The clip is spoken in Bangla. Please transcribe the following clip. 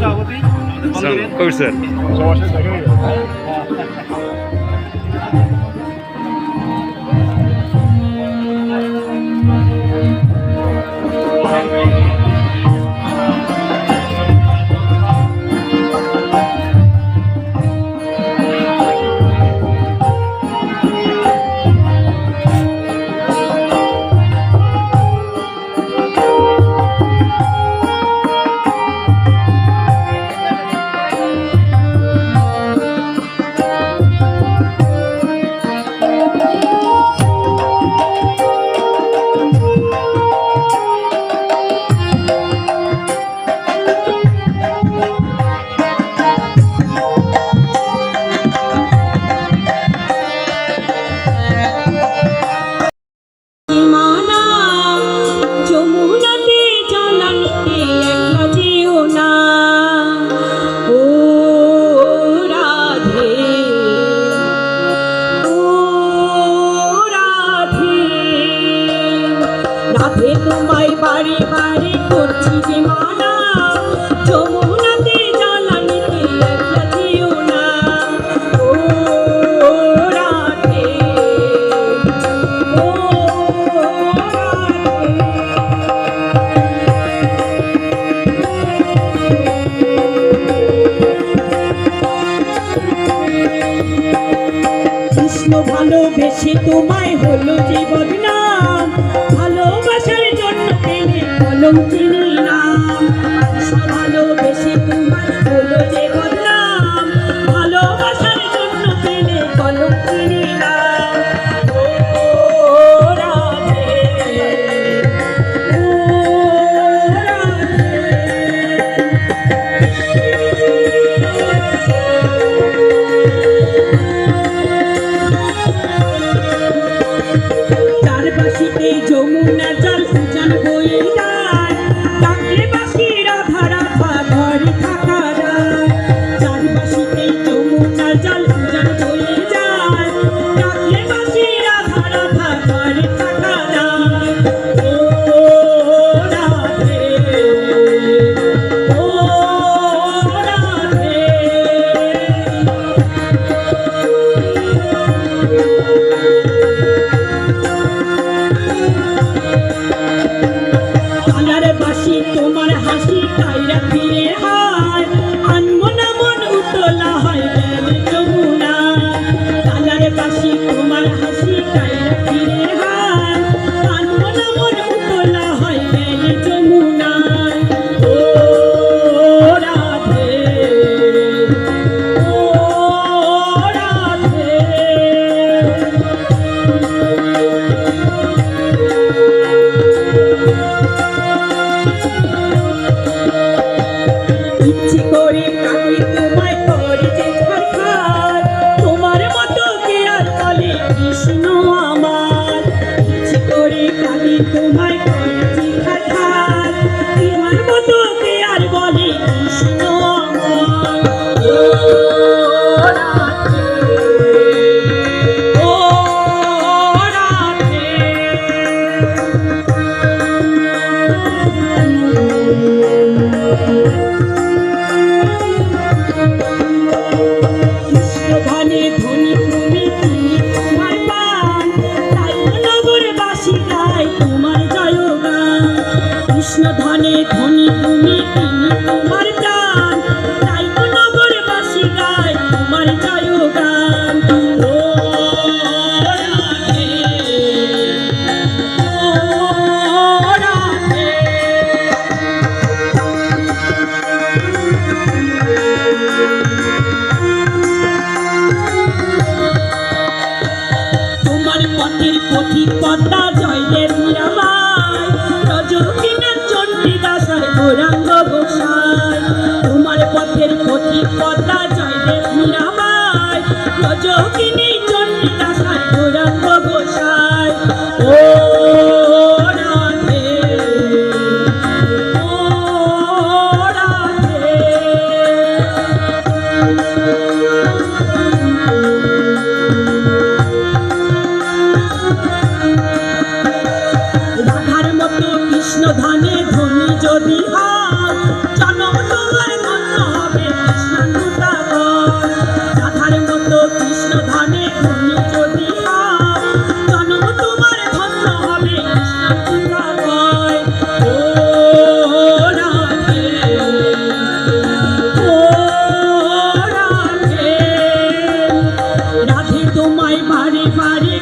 সভাপতি কবির স্যার। ভালোবেসে তোমায় হলো জীবন নাম ভালোবাসার জন্য প্রেমের কলঙ্কি। তোমায় বাড়ি বাড়ি